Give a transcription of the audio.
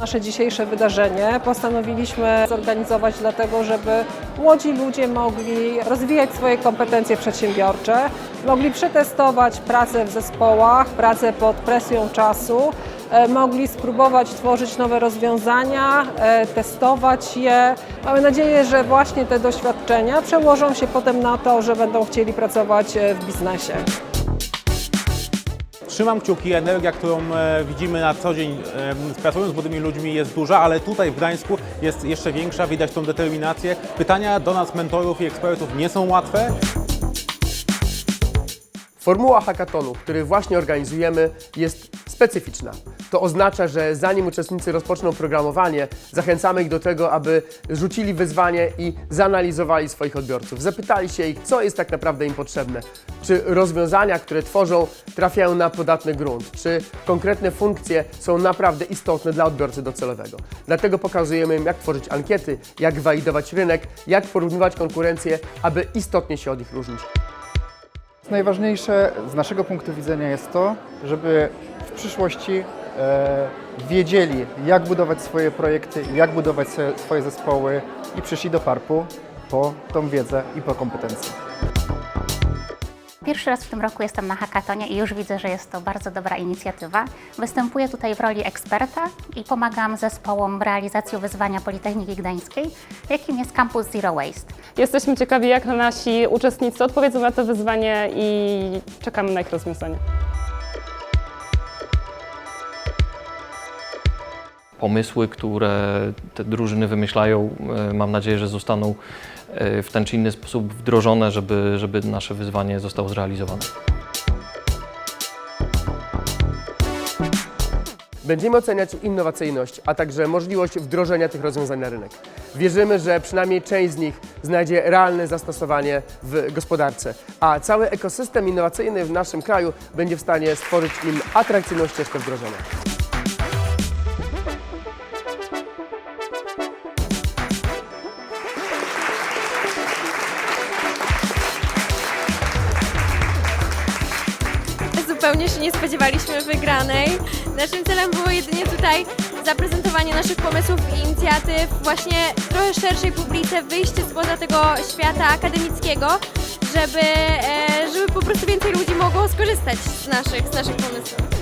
Nasze dzisiejsze wydarzenie postanowiliśmy zorganizować dlatego, żeby młodzi ludzie mogli rozwijać swoje kompetencje przedsiębiorcze, mogli przetestować pracę w zespołach, pracę pod presją czasu, e, mogli spróbować tworzyć nowe rozwiązania, e, testować je. Mamy nadzieję, że właśnie te doświadczenia przełożą się potem na to, że będą chcieli pracować e, w biznesie. Trzymam kciuki, energia, którą e, widzimy na co dzień e, pracując z młodymi ludźmi jest duża, ale tutaj w Gdańsku jest jeszcze większa, widać tą determinację. Pytania do nas, mentorów i ekspertów nie są łatwe. Formuła hackathonu, który właśnie organizujemy, jest specyficzna. To oznacza, że zanim uczestnicy rozpoczną programowanie, zachęcamy ich do tego, aby rzucili wyzwanie i zanalizowali swoich odbiorców. Zapytali się ich, co jest tak naprawdę im potrzebne. Czy rozwiązania, które tworzą, trafiają na podatny grunt? Czy konkretne funkcje są naprawdę istotne dla odbiorcy docelowego? Dlatego pokazujemy im, jak tworzyć ankiety, jak walidować rynek, jak porównywać konkurencję, aby istotnie się od nich różnić. Najważniejsze z naszego punktu widzenia jest to, żeby w przyszłości e, wiedzieli, jak budować swoje projekty, jak budować swoje, zespoły i przyszli do PARP-u po tą wiedzę i po kompetencje. Pierwszy raz w tym roku jestem na hackatonie i już widzę, że jest to bardzo dobra inicjatywa. Występuję tutaj w roli eksperta i pomagam zespołom w realizacji wyzwania Politechniki Gdańskiej, jakim jest Campus Zero Waste. Jesteśmy ciekawi, jak nasi uczestnicy odpowiedzą na to wyzwanie i czekamy na ich rozwiązanie. Pomysły, które te drużyny wymyślają, e, mam nadzieję, że zostaną e, w ten czy inny sposób wdrożone, żeby, żeby nasze wyzwanie zostało zrealizowane. Będziemy oceniać innowacyjność, a także możliwość wdrożenia tych rozwiązań na rynek. Wierzymy, że przynajmniej część z nich znajdzie realne zastosowanie w gospodarce, a cały ekosystem innowacyjny w naszym kraju będzie w stanie stworzyć im atrakcyjną ścieżkę wdrożenia. Zupełnie się nie spodziewaliśmy wygranej. Naszym celem było jedynie tutaj zaprezentowanie naszych pomysłów i inicjatyw, właśnie trochę szerszej publice, wyjście spoza tego świata akademickiego, żeby, e, żeby po prostu więcej ludzi mogło skorzystać z naszych, z naszych pomysłów.